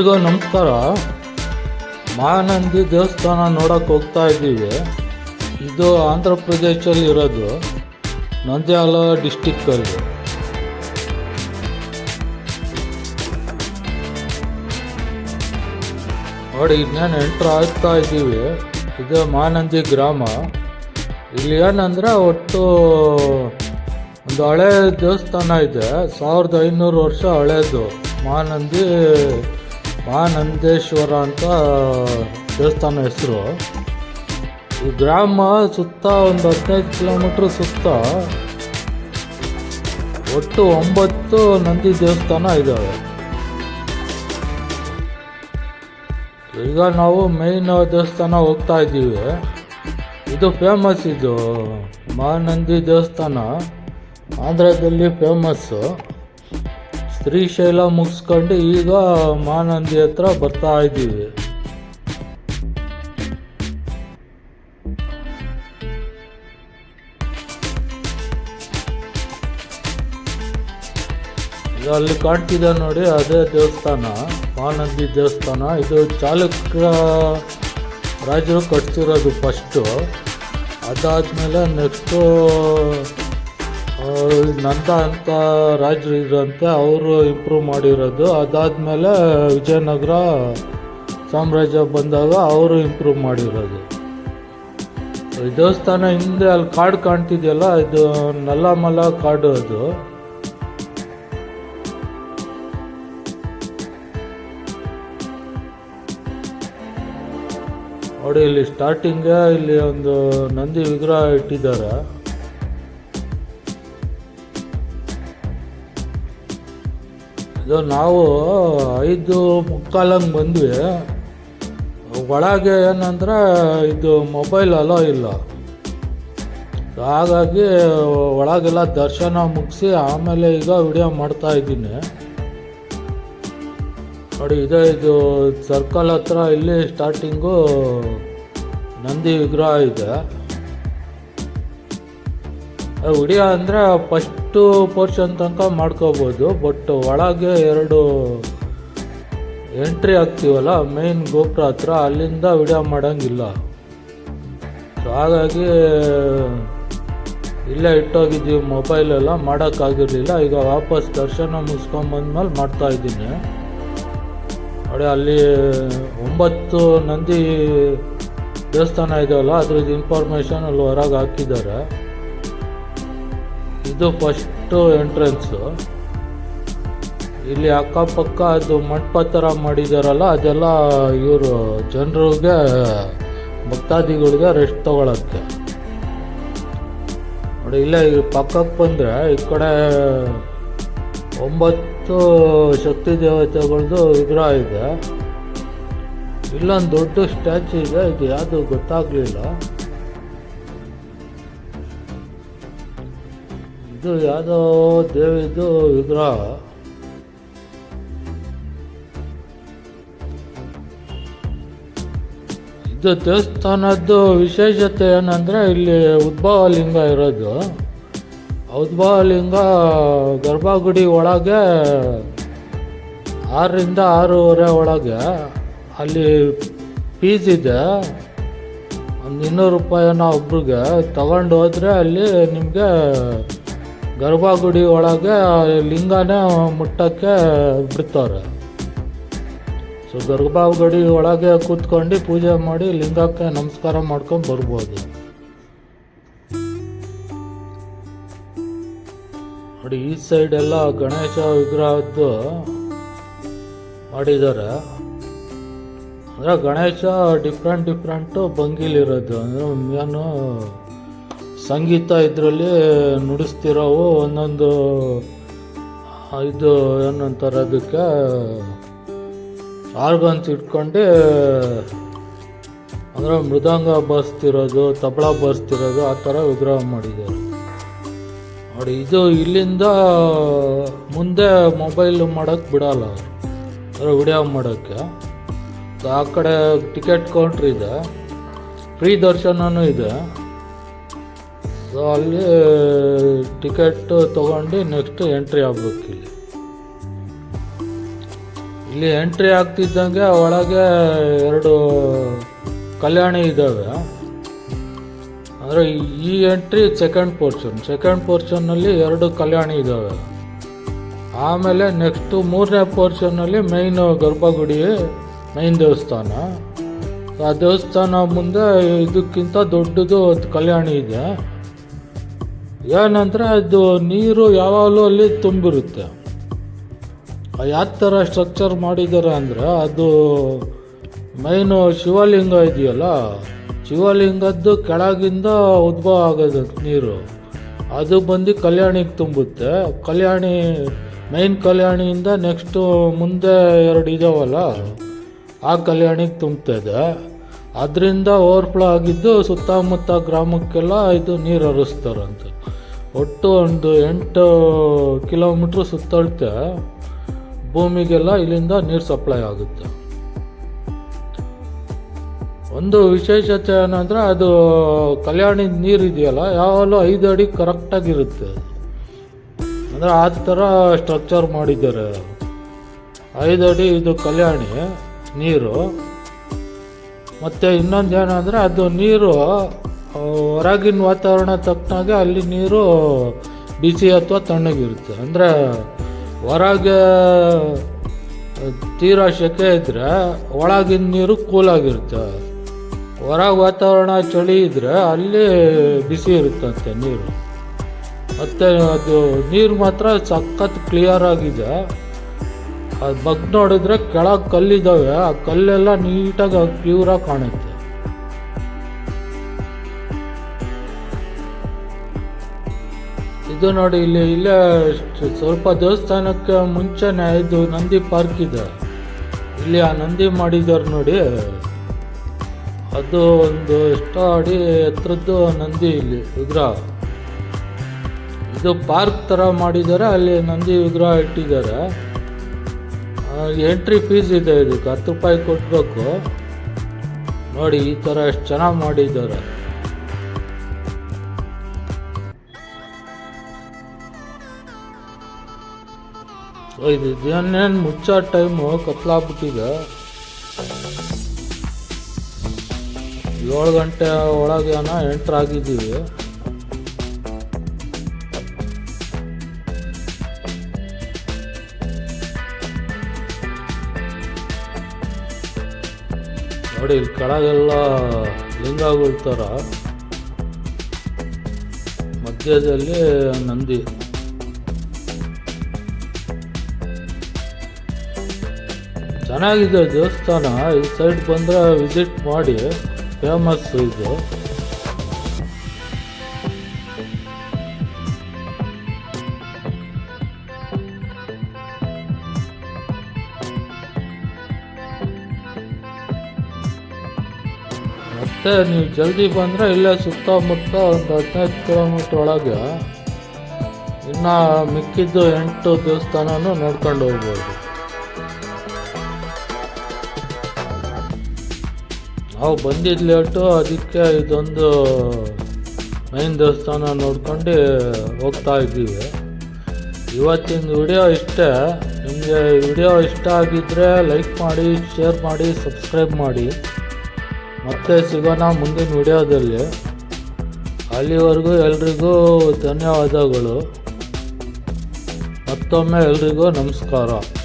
ಎಲ್ರಿಗೂ ನಮಸ್ಕಾರ. ಮಹಾನಂದಿ ದೇವಸ್ಥಾನ ನೋಡಕ್ಕೆ ಹೋಗ್ತಾ ಇದ್ದೀವಿ. ಇದು ಆಂಧ್ರ ಪ್ರದೇಶಲ್ಲಿ ಇರೋದು ನಂದ್ಯಾಲ ಡಿಸ್ಟಿಕ್ಕಲ್ಲಿ ನೋಡಿ, ಇನ್ನೇನು ಎಂಟ್ರ್ ಆಗ್ತಾ ಇದ್ದೀವಿ. ಇದು ಮಹಾನಂದಿ ಗ್ರಾಮ. ಇಲ್ಲಿ ಏನಂದರೆ ಒಟ್ಟು ಒಂದು ಹಳೆ ದೇವಸ್ಥಾನ ಇದೆ. ಸಾವಿರದ ಐನೂರು ವರ್ಷ ಹಳೇದು. ಮಹಾನಂದಿ ಮಹಾನಂದೇಶ್ವರ ಅಂತ ದೇವಸ್ಥಾನ ಹೆಸರು. ಈ ಗ್ರಾಮ ಸುತ್ತ ಒಂದು ಹದಿನೈದು ಕಿಲೋಮೀಟ್ರ್ ಸುತ್ತ ಒಟ್ಟು ಒಂಬತ್ತು ನಂದಿ ದೇವಸ್ಥಾನ ಇದ್ದಾವೆ ಈಗ ನಾವು ಮೇಯ್ನ್ ದೇವಸ್ಥಾನ ಹೋಗ್ತಾ ಇದ್ದೀವಿ. ಇದು ಫೇಮಸ್ ಇದು. ಮಹಾನಂದಿ ದೇವಸ್ಥಾನ. ಆಂಧ್ರದಲ್ಲಿ ಫೇಮಸ್ಸು ಶ್ರೀಶೈಲ ಮುಗಿಸ್ಕೊಂಡು ಈಗ ಮಾನಂದಿ ಹತ್ರ ಬರ್ತಾ ಇದ್ದೀವಿ. ಇದು ಅಲ್ಲಿ ಕಾಣ್ತಿದೆ ನೋಡಿ, ಅದೇ ದೇವಸ್ಥಾನ, ಮಾನಂದಿ ದೇವಸ್ಥಾನ. ಇದು ಚಾಲುಕ್ಯ ರಾಜರು ಕಟ್ತಿರೋದು ಫಸ್ಟು ಅದಾದಮೇಲೆ ನೆಕ್ಸ್ಟು ನಂದ ಅಂತ ರಾಜರು ಇದ್ರಂತೆ ಅವರು ಇಂಪ್ರೂವ್ ಮಾಡಿರೋದು. ಅದಾದಮೇಲೆ ವಿಜಯನಗರ ಸಾಮ್ರಾಜ್ಯ ಬಂದಾಗ ಅವರು ಇಂಪ್ರೂವ್ ಮಾಡಿರೋದು. ದೇವಸ್ಥಾನ ಹಿಂದೆ ಅಲ್ಲಿ ಕಾಡು ಕಾಣ್ತಿದೆಯಲ್ಲ, ಇದು ನಲ್ಲಮಲ ಕಾಡು ಅದು. ನೋಡಿ, ಇಲ್ಲಿ ಸ್ಟಾರ್ಟಿಂಗ್ ಇಲ್ಲಿ ಒಂದು ನಂದಿ ವಿಗ್ರಹ ಇಟ್ಟಿದ್ದಾರೆ. ಇದು ನಾವು ಐದು ಮುಕ್ಕಾಲಂಗೆ ಬಂದ್ವಿ. ಒಳಗೆ ಏನಂದ್ರೆ ಇದು ಮೊಬೈಲ್ ಅಲೋ ಇಲ್ಲ. ಹಾಗಾಗಿ ಒಳಗೆಲ್ಲ ದರ್ಶನ ಮುಗಿಸಿ ಆಮೇಲೆ ಈಗ ವಿಡಿಯೋ ಮಾಡ್ತಾ ಇದ್ದೀನಿ. ನೋಡಿ, ಇದೇ ಇದು ಸರ್ಕಲ್ ಹತ್ರ ಇಲ್ಲಿ ಸ್ಟಾರ್ಟಿಂಗು ನಂದಿ ವಿಗ್ರಹ ಇದೆ. ವಿಡಿಯೋ ಅಂದರೆ ಫಸ್ಟು ಪೋರ್ಷನ್ ತನಕ ಮಾಡ್ಕೋಬೋದು ಬಟ್ ಒಳಗೆ ಎರಡು ಎಂಟ್ರಿ ಆಗ್ತೀವಲ್ಲ ಮೇನ್ ಗೋಪುರ ಹತ್ರ, ಅಲ್ಲಿಂದ ವಿಡಿಯೋ ಮಾಡೋಂಗಿಲ್ಲ. ಸೊ ಹಾಗಾಗಿ ಇಲ್ಲೇ ಇಟ್ಟೋಗಿದ್ದೀವಿ ಮೊಬೈಲೆಲ್ಲ ಮಾಡೋಕ್ಕಾಗಿರಲಿಲ್ಲ. ಈಗ ವಾಪಸ್ ದರ್ಶನ ಮುಗಿಸ್ಕೊಂಬಂದ್ಮೇಲೆ ಮಾಡ್ತಾ ಇದ್ದೀನಿ. ನೋಡಿ, ಅಲ್ಲಿ ಒಂಬತ್ತು ನಂದಿ ದೇವಸ್ಥಾನ ಇದೆಯಲ್ಲ, ಅದ್ರದ್ದು ಇನ್ಫಾರ್ಮೇಷನ್ ಅಲ್ಲಿ ಹೊರಗೆ ಹಾಕಿದ್ದಾರೆ. ಇದು ಫಸ್ಟು ಎಂಟ್ರೆನ್ಸು. ಇಲ್ಲಿ ಅಕ್ಕಪಕ್ಕ ಅದು ಮಂಟಪ ಥರ ಮಾಡಿದಾರಲ್ಲ, ಅದೆಲ್ಲ ಇವರು ಜನರಿಗೆ, ಭಕ್ತಾದಿಗಳಿಗೆ ರೆಸ್ಟ್ ತಗೊಳಕ್ಕೆ ನೋಡಿ, ಇಲ್ಲೇ ಪಕ್ಕಕ್ಕೆ ಬಂದರೆ ಈ ಕಡೆ ಒಂಬತ್ತು ಶಕ್ತಿ ದೇವತೆಗಳದ್ದು ವಿಗ್ರಹ ಇದೆ. ಇಲ್ಲೊಂದು ದೊಡ್ಡ ಸ್ಟ್ಯಾಚು ಇದೆ, ಇದು ಯಾವುದು ಗೊತ್ತಾಗ್ಲಿಲ್ಲ. ಇದು ಯಾವುದೋ ದೇವಿದು ವಿಗ್ರಹ. ಇದು ದೇವಸ್ಥಾನದ್ದು ವಿಶೇಷತೆ ಏನಂದರೆ ಇಲ್ಲಿ ಉದ್ಭವ ಲಿಂಗ ಇರೋದು. ಉದ್ಭವ ಲಿಂಗ ಗರ್ಭಗುಡಿ ಒಳಗೆ ಆರರಿಂದ ಆರೂವರೆ ಒಳಗೆ ಅಲ್ಲಿ ಫೀಸ್ ಇದೆ. ಒಂದು ಇನ್ನೂರು ರೂಪಾಯಿನ ಒಬ್ರಿಗೆ ತಗೊಂಡು ಹೋದರೆ ಅಲ್ಲಿ ನಿಮಗೆ ಗರ್ಭಗುಡಿ ಒಳಗೆ ಲಿಂಗನ ಮುಟ್ಟಕ್ಕೆ ಬಿಡ್ತಾರೆ. ಸೊ ಗರ್ಭಗುಡಿ ಒಳಗೆ ಕೂತ್ಕೊಂಡು ಪೂಜೆ ಮಾಡಿ ಲಿಂಗಕ್ಕೆ ನಮಸ್ಕಾರ ಮಾಡ್ಕೊಂಡು ಬರ್ಬೋದು. ನೋಡಿ, ಈ ಸೈಡ್ ಎಲ್ಲ ಗಣೇಶ ವಿಗ್ರಹದ್ದು ಮಾಡಿದ್ದಾರೆ. ಅಂದರೆ ಗಣೇಶ ಡಿಫ್ರೆಂಟ್ ಡಿಫ್ರೆಂಟು ಅಂದರೆ ಏನು ಸಂಗೀತ ಇದರಲ್ಲಿ ನುಡಿಸ್ತಿರೋವು ಒಂದೊಂದು ಇದು ಏನಂತಾರೆ ಅದಕ್ಕೆ, ಆರ್ಗನ್ಸ್ ಇಟ್ಕೊಂಡು, ಅಂದರೆ ಮೃದಂಗ ಬರ್ಸ್ತಿರೋದು ತಬಳ ಬರ್ಸ್ತಿರೋದು ಆ ಥರ ವಿಗ್ರಹ ಮಾಡಿದ್ದಾರೆ. ನೋಡಿ, ಇದು ಇಲ್ಲಿಂದ ಮುಂದೆ ಮೊಬೈಲ್ ಮಾಡೋಕ್ಕೆ ಬಿಡಲ್ಲ ಅಂದರೆ ವಿಡಿಯೋ ಮಾಡೋಕ್ಕೆ. ಆ ಕಡೆ ಟಿಕೆಟ್ ಕೌಂಟ್ರ್ ಇದೆ. ಫ್ರೀ ದರ್ಶನವೂ ಇದೆ. ಸೊ ಅಲ್ಲಿ ಟಿಕೆಟ್ ತೊಗೊಂಡು ನೆಕ್ಸ್ಟ್ ಎಂಟ್ರಿ ಆಗ್ಬೇಕು ಇಲ್ಲಿ. ಇಲ್ಲಿ ಎಂಟ್ರಿ ಆಗ್ತಿದ್ದಂಗೆ ಒಳಗೆ ಎರಡು ಕಲ್ಯಾಣಿ ಇದ್ದಾವೆ. ಅಂದರೆ ಈ ಎಂಟ್ರಿ ಸೆಕೆಂಡ್ ಪೋರ್ಷನ್ ಸೆಕೆಂಡ್ ಪೋರ್ಷನ್ನಲ್ಲಿ ಎರಡು ಕಲ್ಯಾಣಿ ಇದ್ದಾವೆ. ಆಮೇಲೆ ನೆಕ್ಸ್ಟು ಮೂರನೇ ಪೋರ್ಷನ್ನಲ್ಲಿ ಮೈನ್ ಗರ್ಭಗುಡಿ ಮೈನ್ ದೇವಸ್ಥಾನ. ಆ ದೇವಸ್ಥಾನ ಮುಂದೆ ಇದಕ್ಕಿಂತ ದೊಡ್ಡದು ಒಂದು ಕಲ್ಯಾಣಿ ಇದೆ. ಏನಂದರೆ ಅದು ನೀರು ಯಾವಾಗಲೂ ಅಲ್ಲಿ ತುಂಬಿರುತ್ತೆ. ಯಾವ ಥರ ಸ್ಟ್ರಕ್ಚರ್ ಮಾಡಿದ್ದಾರೆ ಅಂದರೆ ಅದು ಮೈನು ಶಿವಲಿಂಗ ಇದೆಯಲ್ಲ, ಶಿವಲಿಂಗದ್ದು ಕೆಳಗಿಂದ ಉದ್ಭವ ಆಗೋದು ನೀರು. ಅದು ಬಂದು ಕಲ್ಯಾಣಿಗೆ ತುಂಬುತ್ತೆ. ಕಲ್ಯಾಣಿ ಮೈನ್ ಕಲ್ಯಾಣಿಯಿಂದ ನೆಕ್ಸ್ಟು ಮುಂದೆ ಎರಡು ಇದಾವಲ್ಲ, ಆ ಕಲ್ಯಾಣಿಗೆ ತುಂಬ್ತದೆ ಅದರಿಂದ ಓವರ್ಫ್ಲೋ ಆಗಿದ್ದು ಸುತ್ತಮುತ್ತ ಗ್ರಾಮಕ್ಕೆಲ್ಲ ಇದು ನೀರು ಹರಿಸ್ತಾರಂತೆ ಒಟ್ಟು ಒಂದು ಎಂಟು ಕಿಲೋಮೀಟ್ರ್ ಸುತ್ತಳತೆ, ಭೂಮಿಗೆಲ್ಲ ಇಲ್ಲಿಂದ ನೀರು ಸಪ್ಲೈ ಆಗುತ್ತೆ. ಒಂದು ವಿಶೇಷತೆ ಏನಂದರೆ ಅದು ಕಲ್ಯಾಣಿ ನೀರು ಇದೆಯಲ್ಲ, ಯಾವಾಗಲೂ ಐದು ಅಡಿ ಕರೆಕ್ಟಾಗಿರುತ್ತೆ ಅಂದರೆ ಆ ಥರ ಸ್ಟ್ರಕ್ಚರ್ ಮಾಡಿದ್ದಾರೆ. ಐದು ಅಡಿ ಇದು ಕಲ್ಯಾಣಿ ನೀರು. ಮತ್ತು ಇನ್ನೊಂದು ಏನಂದರೆ ಅದು ನೀರು ಹೊರಗಿನ ವಾತಾವರಣ ತಕ್ಕನಾಗೆ ಅಲ್ಲಿ ನೀರು ಬಿಸಿ ಅಥವಾ ತಣ್ಣಗಿರುತ್ತೆ. ಅಂದರೆ ಹೊರಗೆ ತೀರಾ ಸೆಕೆ ಇದ್ದರೆ ಒಳಗಿನ ನೀರು ಕೂಲಾಗಿರುತ್ತೆ ಹೊರಗೆ ವಾತಾವರಣ ಚಳಿ ಇದ್ದರೆ ಅಲ್ಲಿ ಬಿಸಿ ಇರುತ್ತಂತೆ ನೀರು. ಮತ್ತು ಅದು ನೀರು ಮಾತ್ರ ಸಖತ್ ಕ್ಲಿಯರ್ ಆಗಿದೆ. ಅದು ಬಗ್ ನೋಡಿದ್ರೆ ಕೆಳಗೆ ಕಲ್ಲಿದ್ದಾವೆ ಆ ಕಲ್ಲೆಲ್ಲ ನೀಟಾಗಿ ಪ್ಯೂರಾಗಿ ಕಾಣುತ್ತೆ. ಇದು ನೋಡಿ ಇಲ್ಲಿ, ಇಲ್ಲೇ ಸ್ವಲ್ಪ ದೇವಸ್ಥಾನಕ್ಕೆ ಮುಂಚೆನೆ ಇದು ನಂದಿ ಪಾರ್ಕ್ ಇದೆ. ಇಲ್ಲಿ ಆ ನಂದಿ ಮಾಡಿದ್ದಾರೆ ನೋಡಿ. ಅದು ಒಂದು ಎಷ್ಟೋ ಅಡಿ ಎತ್ತರದ್ದು ನಂದಿ ಇಲ್ಲಿ ವಿಗ್ರಹ. ಇದು ಪಾರ್ಕ್ ಥರ ಮಾಡಿದ್ದಾರೆ ಅಲ್ಲಿ ನಂದಿ ವಿಗ್ರಹ ಇಟ್ಟಿದ್ದಾರೆ. ಎಂಟ್ರಿ ಫೀಸ್ ಇದೆ ಇದಕ್ಕೆ, ಹತ್ತು ರೂಪಾಯಿ ಕೊಡಬೇಕು. ನೋಡಿ, ಈ ಥರ ಎಷ್ಟು ಚೆನ್ನಾಗಿ ಮಾಡಿದ್ದಾರೆ. ಇದು ಇನ್ನೇನು ಮುಚ್ಚೋ ಟೈಮು, ಕತ್ಲಾಗ್ಬಿಟ್ಟಿದೆ. ಏಳು ಗಂಟೆ ಒಳಗೇನ ಎಂಟ್ರ್ ನೋಡಿ, ಇಲ್ಲಿ ಕೆಳಗೆಲ್ಲ ಲಿಂಗಗಳ ಥರ. ಮಧ್ಯದಲ್ಲಿ ನಂದಿ. ಚೆನ್ನಾಗಿದೆ ದೇವಸ್ಥಾನ. ಈ ಸೈಡ್ ಬಂದರೆ ವಿಸಿಟ್ ಮಾಡಿ ಫೇಮಸ್ ಇದು. ಮತ್ತೆ ನೀವು ಜಲ್ದಿ ಬಂದರೆ ಇಲ್ಲೇ ಸುತ್ತಮುತ್ತ ಒಂದು ಹದಿನೈದು ಕಿಲೋಮೀಟ್ರ್ ಒಳಗೆ ಇನ್ನು ಮಿಕ್ಕಿದ್ದು ಎಂಟು ದೇವಸ್ಥಾನನೂ ನೋಡ್ಕೊಂಡು ಹೋಗ್ಬೋದು. ನಾವು ಬಂದಿದ್ದು ಲೇಟು ಅದಕ್ಕೆ ಇದೊಂದು ಮೈನ್ ದೇವಸ್ಥಾನ ನೋಡ್ಕೊಂಡು ಹೋಗ್ತಾ ಇದ್ದೀವಿ. ಇವತ್ತಿನ ವಿಡಿಯೋ ಇಷ್ಟೇ. ನಿಮಗೆ ವಿಡಿಯೋ ಇಷ್ಟ ಆಗಿದ್ದರೆ ಲೈಕ್ ಮಾಡಿ ಶೇರ್ ಮಾಡಿ ಸಬ್ಸ್ಕ್ರೈಬ್ ಮಾಡಿ. ಮತ್ತೆ ಸಿಗೋಣ ಮುಂದಿನ ವಿಡಿಯೋದಲ್ಲಿ. ಅಲ್ಲಿವರೆಗೂ ಎಲ್ರಿಗೂ ಧನ್ಯವಾದಗಳು. ಮತ್ತೊಮ್ಮೆ ಎಲ್ರಿಗೂ ನಮಸ್ಕಾರ.